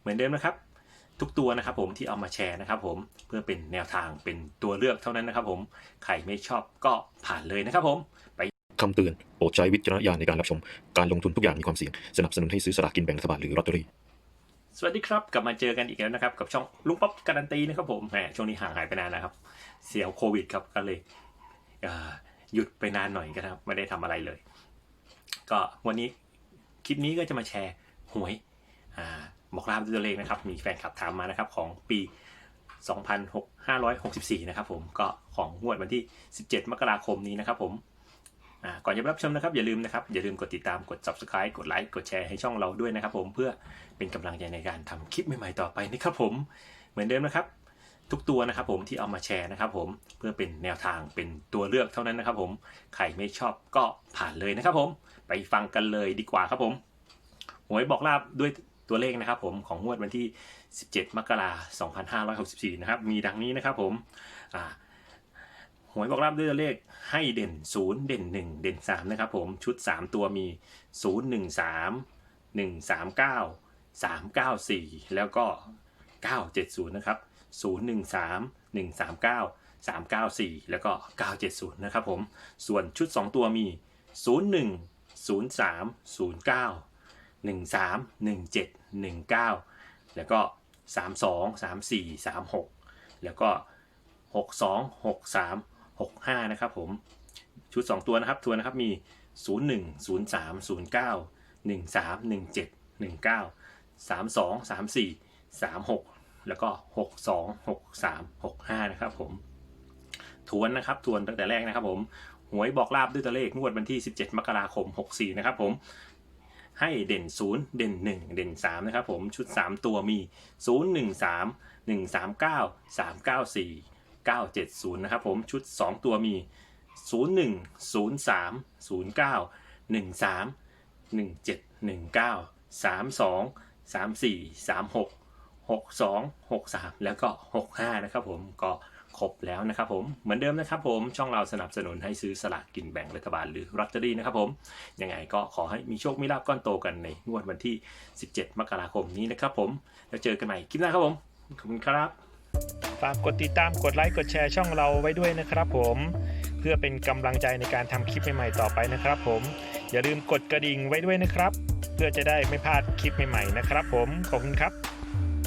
เหมือนเดิมนะครับ ทุกตัวนะครับผมที่เอามาแชร์นะครับผมเพื่อเป็นแนวทางเป็นตัวเลือกเท่านั้นนะครับผมใครไม่ชอบก็ผ่านเลยนะครับผมคำเตือนโปรดใช้วิจารณญาณในการรับชม การลงทุนทุกอย่างมีความเสี่ยง สนับสนุนให้ซื้อสลากกินแบ่งรัฐบาลหรือลอตเตอรี่สวัสดีครับ กลับมาเจอกันอีกแล้วนะครับ กับช่องลุงป๊อปการันตีนะครับผมแหมช่วงนี้ห่างหายไปนานนะครับ เสียวโควิดครับก็เลยอ่าหยุดไปนานหน่อยก็นะครับไม่ได้ทำอะไรเลย ก็วันนี้คลิปนี้ก็จะมาแชร์หวยอ่า บอกลาด้วยตัวเลขนะครับ มีแฟนคลับถามมานะครับของปี 2564 นะครับผมก็ของงวดวันที่ 17 มกราคมนี้นะครับผมก่อนจะรับชมนะครับอย่าลืมนะครับอย่าลืมกดติดตามกด subscribe กดไลค์กดแชร์ให้ช่องเราด้วยนะครับผมเพื่อเป็นกำลังใจในการทำคลิปใหม่ๆต่อไปนะครับผมเหมือนเดิมนะครับ ทุกตัวนะครับผมที่เอามาแชร์นะครับผมเพื่อเป็นแนวทางเป็นตัวเลือกเท่านั้นนะครับผมใครไม่ชอบก็ผ่านเลยนะครับผมไปฟังกันเลยดีกว่าครับผมหวยบอกลาบด้วย ตัวเลขนะครับผมของงวดวันที่ 17 มกราคม2564 นะครับ มีดังนี้นะครับผมหวยบอกลาบด้วยตัวเลขให้เด่น 0 เด่น 1 เด่น 3 นะครับผมชุด 3 ตัวมี 0 1 3 1 3 9 3 9 4 แล้วก็ 970 นะครับ 013 139 394 แล้วก็ 970 นะครับผม ส่วนชุด 2 ตัวมี 01 03 09 13 17 19 แล้วก็ 32 34 36 แล้วก็ 62 63 65 นะครับผม ชุด 2 ตัวนะครับ ตัวนะครับมี 01 03 09 13 17 19 32 34 36 แล้วก็ 62 63 65 นะครับผม ทวนนะครับ ทวนตั้งแต่แรกนะครับผม หวยบอกลาบด้วยตัวเลขงวดวันที่ 17 มกราคม 64 นะครับผม ให้เด่น 0 เด่น 1 เด่น3นะครับผมชุด 3 ตัวมี 0 1 3 1 3 9 3 9 4 9 7 0นะครับผมชุด 2 ตัวมี 0 1 0 3 0 9 1 3 1 7 1 9 3 2 3 4 3 6 6 2 6 3 แล้วก็ 6 5 นะครับผมก็ ครบแล้วนะครับผมเหมือนเดิมนะครับผมช่องเราสนับสนุนให้ซื้อสลากกินแบ่งรัฐบาลหรือลอตเตอรี่นะครับผมยังไงก็ขอให้มีโชคมีลาภก้อนโตกันในงวดวันที่ 17 มกราคมนี้นะครับผมแล้วเจอกันใหม่คลิปหน้าครับผมขอบคุณครับฝากกดติดตามกดไลค์กดแชร์ช่องเราไว้ด้วยนะครับผม เพื่อเป็นกำลังใจในการทำคลิปใหม่ๆต่อไปนะครับผม อย่าลืมกดกระดิ่งไว้ด้วยนะครับ เพื่อจะได้ไม่พลาดคลิปใหม่ๆนะครับผมขอบคุณครับ